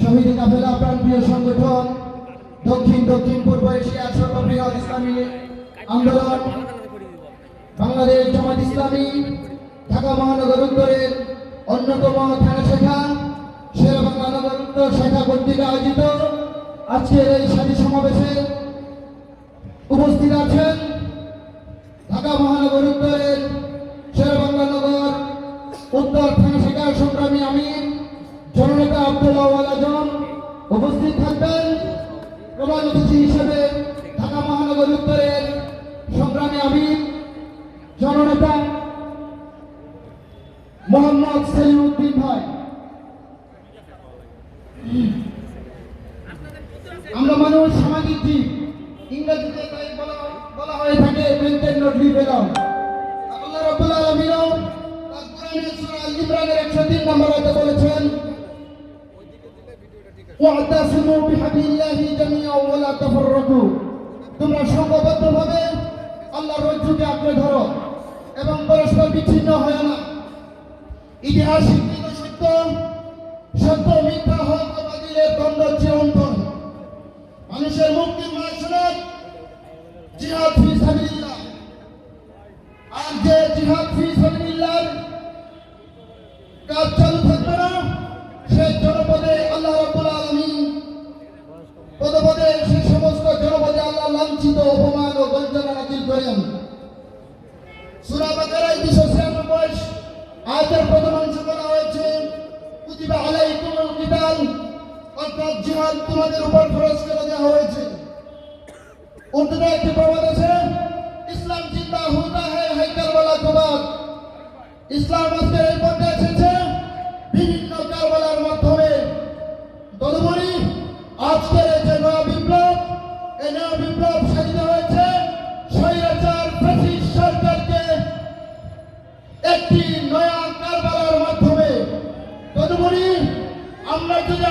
শহীদ কাফেলা প্রাণপ্রিয় সংগঠন, দক্ষিণ দক্ষিণ, পূর্ব এশিয়ার সর্ববৃহৎ ইসলামী আন্দোলন, বাংলাদেশ জামাত ইসলামী, ঢাকা মহানগর উত্তরের অন্যতম থানা শাখা শেরবাংলা নগর উত্তর শাখা কর্তৃক আয়োজিত আজকের এই সাথী সমাবেশে উপস্থিত আছেন ঢাকা মহানগর উত্তরের আমির জননেতা আব্দুল্লাহ উপস্থিত থাকবেন প্রধান অতিথি হিসেবে ঢাকা মহানগর উত্তরের সংগ্রামী আমির, জননেতা মোহাম্মদ সেলিমউদ্দিন ভাই। আমরা মানুষ সামাজিক জীব। ইংরেজিতে বলা বলা হয়ে থাকে মেনটেন নট লিভ ইমরানের 103 নম্বর আয়াতে বলেছেন ওয়াতাসিমু বিহাবিল্লাহি জামিআন ওয়া লা তাফাররাকু। তোমরা সংঘবদ্ধভাবে আল্লাহর রজ্জুকে আঁকড়ে ধরো এবং পরস্পর বিচ্ছিন্ন হয় না। ইতিহাস স্বীকৃত সত্য সত্য মিথ্যা হক ও বাতিলের দ্বন্দ্ব চিরন্তন। মানুষের মুক্তির মাসুলত জিহাদ ফি সাবিলিল্লাহ অর্থাৎ জিহাদ তোমাদের উপর ফরজ করে দেওয়া হয়েছে। উর্দুতে একটি প্রবাদ আছে, ইসলাম জিন্দা হুদা হে হাইকার ওয়ালা কবাদ। ইসলাম আজকের এই পর্যায়ে এসেছে বিভিন্ন কারবালার মাধ্যমে। তদুপরি আজকের যে নয়া বিপ্লব, এই নয়া বিপ্লব সাজিত হয়েছে স্বৈরাচার ফ্যাসিস্ট সরকারকে একটি নয়া কারবালার মাধ্যমে। তদুপরি আমরা যদি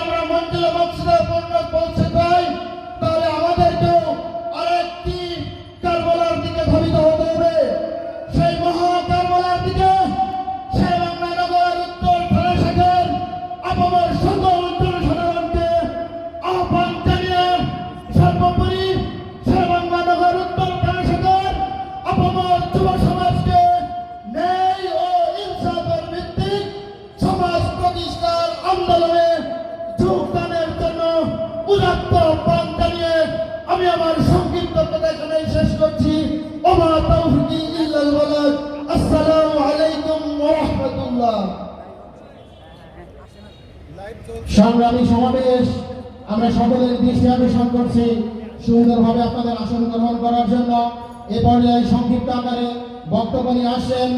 সুন্দরভাবে আপনাদের আসন গ্রহণ করার জন্য এ পর্যায়ে সংক্ষিপ্ত আকারে বক্তব্য নিয়ে আসছেন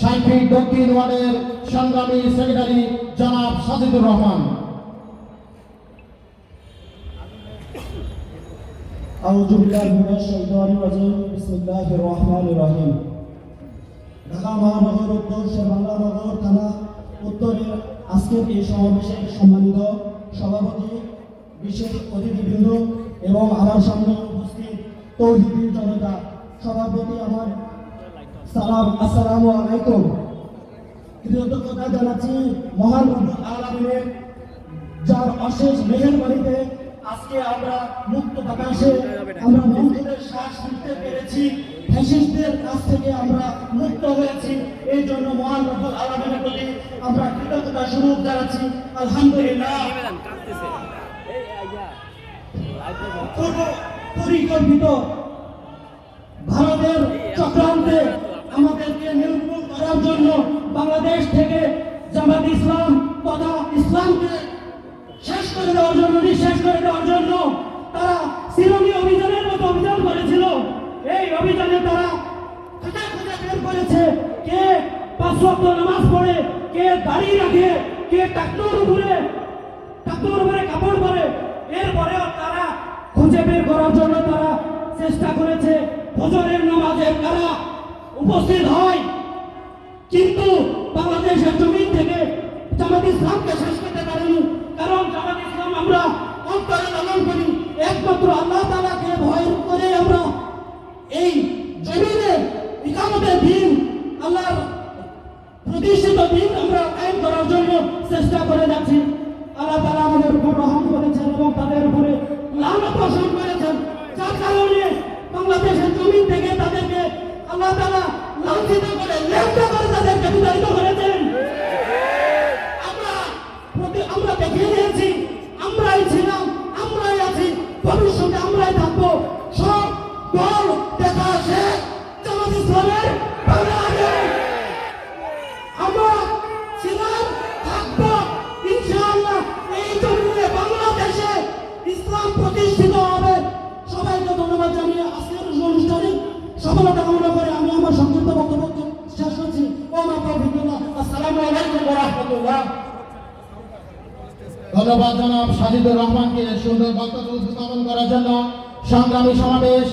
সাইফিক দক্ষিণ ওয়ার্ডের সংগ্রামী সেক্রেটারি জনাব সাজিদুর রহমান أعوذ بالله من الشيطان الرجيم بسم الله الرحمن الرحيم ঢাকা মহানগর উত্তর বাংলা নগর থানা উত্তরের আজকের এই সমাবেশের সম্মানিত সভাপতি বিশেষ অতিথিবৃন্দ এবং আমার সামনে উপস্থিত তৌহিদি জনতা, সভাপতি আমার, সালাম, আসসালামু আলাইকুম। কৃতজ্ঞতা জানাচ্ছি মহান আলামিনের, যার অশেষ মেহেরবাড়িতে আজকে আমরা মুক্ত বাতাসে, আমরা মন্দিরের শ্বাস নিতে পেরেছি। ফ্যাসিস্টদের কাছ থেকে আমরা মুক্ত হয়েছি। এই জন্য মহান রব্বুল আলামিনের প্রতি আমরা কৃতজ্ঞতা স্বরূপ জানাচ্ছি। আলহামদুলিল্লাহ। পরিকল্পিত ভারতের চক্রান্তে আমাদেরকে নির্মূল করার জন্য বাংলাদেশ থেকে জামাত ইসলাম, তথা ইসলামকে শেষ করে দেওয়ার জন্য, নিঃশেষ করে দেওয়ার জন্য তারা সিরঙ্গি অভিযানের মতো অভিযান করেছিল। এই অভিযানে তারা খোঁজা খোঁজা বের করেছে কে পাঁচ নামাজ পড়ে, কে দাড়ি রাখে, কে টাকটোর উপরে টাকটোর উপরে বের করার জন্য তারা চেষ্টা করেছে। ফজরের নামাজে তারা উপস্থিত হয়। কিন্তু বাংলাদেশের জমিন থেকে জামাত ইসলামকে শেষ করতে পারেনি। কারণ জামাত ইসলাম আমরা অন্তরে লালন করি। একমাত্র আল্লাহ তালাকে ভয় করে আমরা এই জমিনে ইকামতের দিন, আল্লাহর প্রতিষ্ঠিত দিন আমরা আইন করার জন্য চেষ্টা করে যাচ্ছি। আল্লাহ তালা আমাদের উপর রহম করেছেন এবং তাদের উপরে লালন পোষণ করেছেন। যার কারণে বাংলাদেশের জমিন থেকে তাদেরকে আল্লাহ তালা লাঞ্ছিত করে লেপ্টা করে তাদেরকে বিতাড়িত করেছেন। আমরা আমরা দেখিয়ে দিয়েছি, আমরাই ছিলাম, আমরাই আছি, ভবিষ্যতে আমরাই থাকব। সব দল দেখা শেষ জামাত ইসলামের ধন্যবাদ। জনাব সাজিদুর রহমানকে সুন্দর বক্তব্য উপস্থাপন করার জন্য। সংগ্রামী সমাবেশ,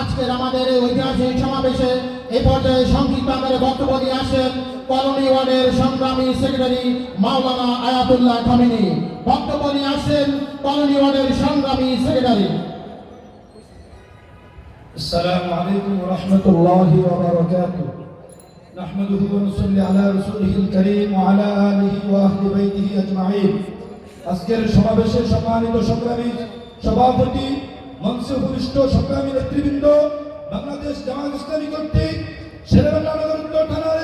আজকের আমাদের এই ঐতিহাসিক সমাবেশে এ পর্যায়ে সংক্ষিপ্ত আকারে বক্তব্য দিয়ে আসেন কলোনি ওয়ার্ডের সংগ্রামী সেক্রেটারি মাওলানা আয়াতুল্লাহ খামিনি। বক্তব্য দিয়ে আসেন কলোনি ওয়ার্ডের সংগ্রামী সেক্রেটারি। আসসালামু আলাইকুম ওয়া রাহমাতুল্লাহি ওয়া বারাকাতুহু। نحمده ونصلي على رسوله الكريم وعلى آله وأهل بيته أجمعين আজকের সমাবেশের সম্মানিত সংগ্রামী সভাপতি মঞ্চে উপবিষ্ট সংগ্রামী নেতৃবৃন্দ বাংলাদেশ জামাত ইসলামী কর্তৃক শেরেবাংলা নগর উত্তর থানার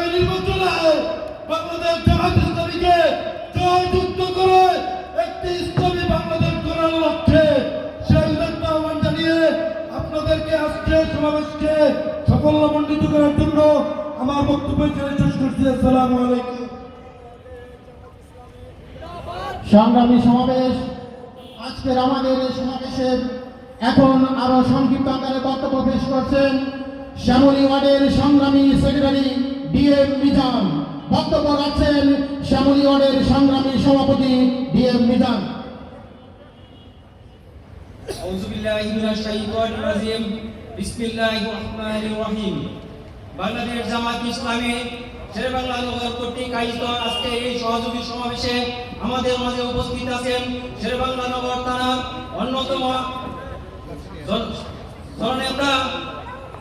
আগামী নির্বাচনে বাংলাদেশ জামাত ইসলামীকে জয়যুক্ত করে একটি ইসলামী বাংলাদেশ গড়ার লক্ষ্যে উদাত্ত আহ্বান জানিয়ে আপনাদেরকে আজকে সমাবেশকে সাফল্যমণ্ডিত করার জন্য আমার বক্তব্য এখানে শেষ করছি। আসসালামু আলাইকুম। সংগ্রামী সমাবেশ, আজকের আমাদের এই সমাবেশের এখন আরও সংক্ষিপ্ত আকারে বক্তব্য পেশ করছেন শ্যামলী ওয়ার্ডের সংগ্রামী সেক্রেটারি ডিএম মিজান বক্তব্য রাখছেন শ্যামলী সংগ্রামী সভাপতি ডিএম মিজান বাংলাদেশ জামাত ইসলামী শেরবাংলা নগর কর্তৃক আয়োজিত আজকে এই সহযোগী সমাবেশে আমাদের মাঝে উপস্থিত আছেন শেরবাংলা নগর থানার অন্যতম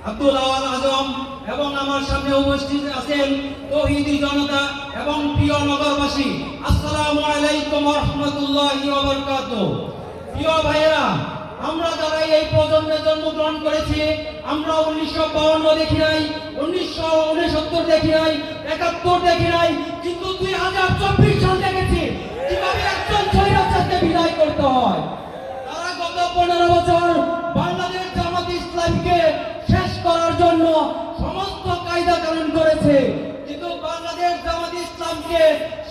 আব্দুল আওয়াল আজম এবং আমার সামনে উপস্থিত আছেন তৌহিদি জনতা এবং প্রিয় নগরবাসী। আসসালামু আলাইকুম রহমতুল্লাহি প্রিয় ভাইয়েরা, আমরা যারা এই প্রজন্মে জন্মগ্রহণ করেছি, আমরা উনিশশো বাউন্ন দেখি নাই, উনিশশো উনসত্তর দেখি নাই, একাত্তর দেখি নাই, কিন্তু দুই হাজার চব্বিশ সাল দেখেছি কীভাবে একজন স্বৈরাচারকে বিদায় করতে হয়। তারা গত পনেরো বছর করেছে, কিন্তু বাংলাদেশ জামাত ইসলামকে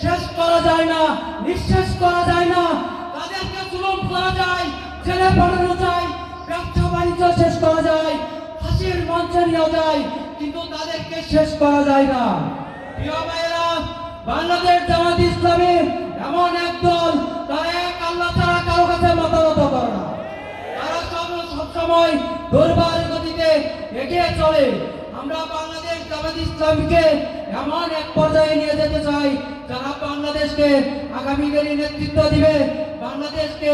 শেষ করা যায় না, নিঃশেষ করা যায় না। তাদেরকে জুলুম করা যায়, জেলে পাঠানো যায়, ব্যবসা বাণিজ্য শেষ করা যায় হাসির মঞ্চে নেওয়া যায়, কিন্তু তাদেরকে শেষ করা যায় না। প্রিয় ভাইয়েরা, বাংলাদেশ জামাত ইসলামী এমন এক দল, তারা এক আল্লাহ তারা কারও কাছে মতামত করে না। তারা সব সবসময় দুর্বার গতিতে এগিয়ে চলে। আমরা বাংলাদেশ জামাত ইসলামীকে এমন এক পর্যায়ে নিয়ে যেতে চাই, যারা বাংলাদেশকে আগামী নেতৃত্ব দিবে, বাংলাদেশকে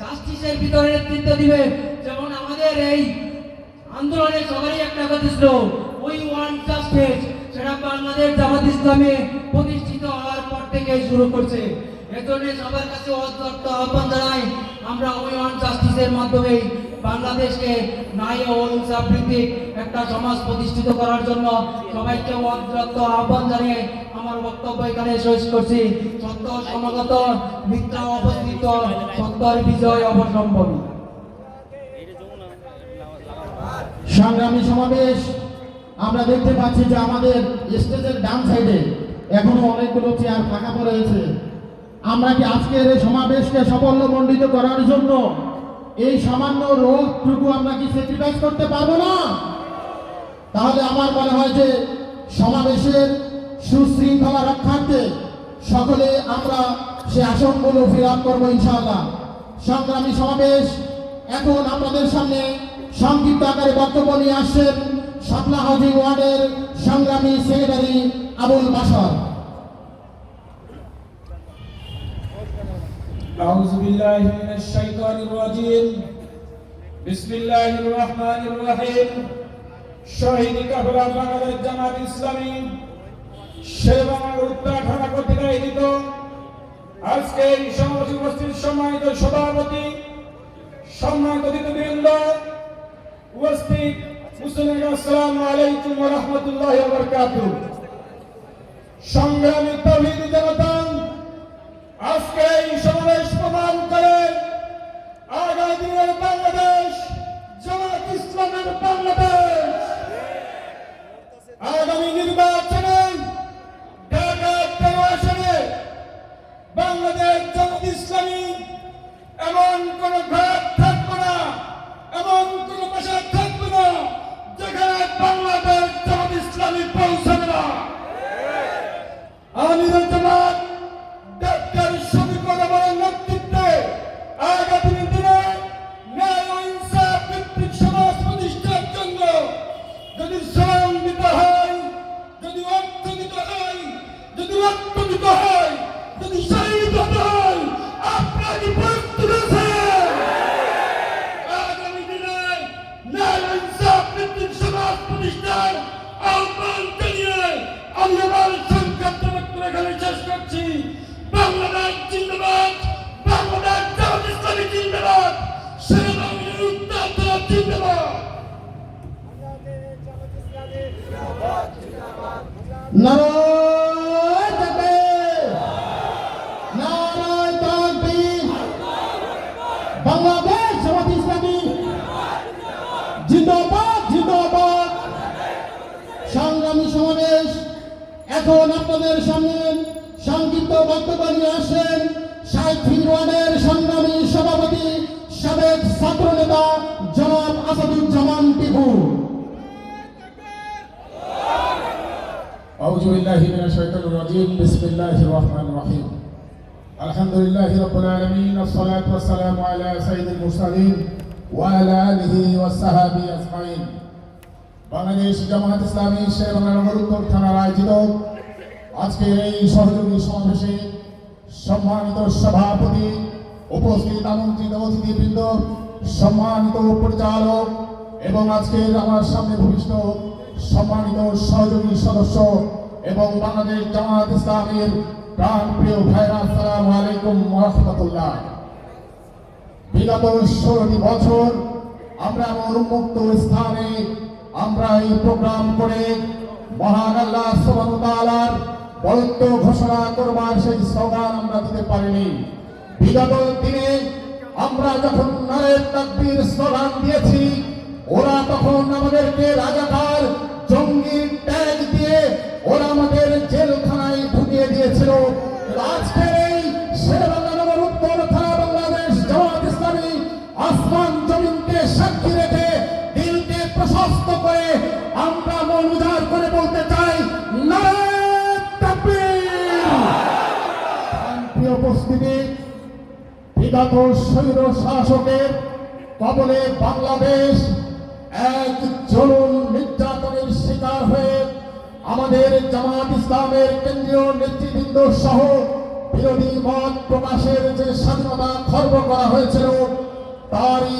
জাস্টিসের ভিতরে নেতৃত্ব দিবে। যেমন আমাদের এই আন্দোলনের সবারই একটা কথা ছিল উই ওয়ান্ট জাস্টিস সেটা বাংলাদেশ জামাত ইসলামে প্রতিষ্ঠিত হওয়ার পর থেকে শুরু করছে। এজন্য সবার কাছে অত্যন্ত আহ্বান জানাই, আমরা ওই ওয়ান জাস্টিসের মাধ্যমে বাংলাদেশকে ইনসাফ ভিত্তিক একটা সমাজ প্রতিষ্ঠিত করার জন্য সবাইকে অত্যন্ত আহ্বান জানিয়ে আমার বক্তব্য এখানে শেষ করছি। সত্য সমাগত মিথ্যা অবস্থিত সত্যের বিজয় অবসম্ভবী সংগ্রামী সমাবেশ, আমরা দেখতে পাচ্ছি যে আমাদের স্টেজের ডান সাইডে এখনও অনেকগুলো চেয়ার ফাঁকা পড়ে আছে। আমরা কি আজকের এই সমাবেশকে সাফল্যমণ্ডিত করার জন্য এই সামান্য রোগটুকু আমরা কি স্যাক্রিফাইস করতে পারব না? তাহলে আমার মনে হয় যে সমাবেশের সুশৃঙ্খলা রক্ষার্থে সকলে আমরা সে আসনগুলো ফিল আপ করব ইনশাআল্লাহ। সংগ্রামী সমাবেশ, এখন আপনাদের সামনে সংক্ষিপ্ত আকারে বক্তব্য নিয়ে আসছেন সাতলা হাউজিং ওয়ার্ডের সংগ্রামী সেক্রেটারি আবুল বাসর أعوذ بالله من الشيطان الرجيم بسم الله الرحمن الرحيم শহীদ কাফেলা বাংলাদেশ জামাত ইসলামী শেরবাংলার উত্তর থানা কর্তৃক আয়োজিত আজকে এই সমাবেশে উপস্থিত সম্মানিত সভাপতি সম্মানিত অতিথিবৃন্দ উপস্থিত মুসলিম আসসালামু আলাইকুম ওয়া রাহমাতুল্লাহি ওয়া বারাকাতুহু সংগ্রামী তৌহিদি জনতা আজকে এই সমাবেশ প্রমাণ করে আগামী দিনের বাংলাদেশ, জামাত ইসলামের বাংলাদেশ। আগামী নির্বাচনে ঢাকা তেরো আসনে বাংলাদেশ জামাত ইসলামী এমন কোন ঘাট বাংলাদেশ সংগ্রামী সমাবেশ। এখন আপনাদের সামনে সংক্ষিপ্ত সংগ্রামী সভাপতি সাবেক ছাত্র নেতা জনাব আসাদুজ্জামান টিপু। أعوذ بالله من الشيطان الرجيم بسم الله الرحمن الرحيم الحمد لله رب العالمين الصلاة والسلام على سيد المرسلين وعلى آله وصحبه أجمعين বাংলাদেশ জামাত ইসলামী শেরবাংলা উত্তর থানার আয়োজিত আজকের এই সহযোগী সমাবেশে সম্মানিত সভাপতি উপস্থিত আমন্ত্রিত অতিথিবৃন্দ সম্মানিত পরিচালক এবং আজকের আমার সামনে ভূমিষ্ঠ সম্মানিত সহযোগী সদস্য এবং বাংলাদেশ জামাত ইসলামের প্রাণ প্রিয় ভাইরা, আসসালামু আলাইকুম রহমতুল্লাহ। বিগত ষোলোটি বছর আমরা এমন উন্মুক্ত স্থানে আমরা এই প্রোগ্রাম করে মহান আল্লাহ ওয়া বরত্ব ঘোষণা করবার সেই স্লোগান আমরা দিতে পারিনি। বিগত দিনে আমরা যখন নারের তাকবীর স্লোগান দিয়েছি, ওরা তখন আমাদেরকে রাজাকার জঙ্গি ট্যাগ দিয়ে ওরা আমাদের জেলখানায় ঢুকিয়ে দিয়েছিল। আজকের এই উত্তর থানা বাংলাদেশ জামাত ইসলামী আসমান জমিনকে সাক্ষী রেখে দিলকে প্রশস্ত করে আমরা মন উজাড় করে বলতে চাই উপস্থিতি, বিগত শাসকের কবলে বাংলাদেশ এক জরুন নির্যাতনের শিকার হয়ে আমাদের জামাত ইসলামের কেন্দ্রীয় নেতৃবৃন্দ সহ বিরোধী মত প্রকাশের যে স্বাধীনতা খর্ব করা হয়েছিল, তারই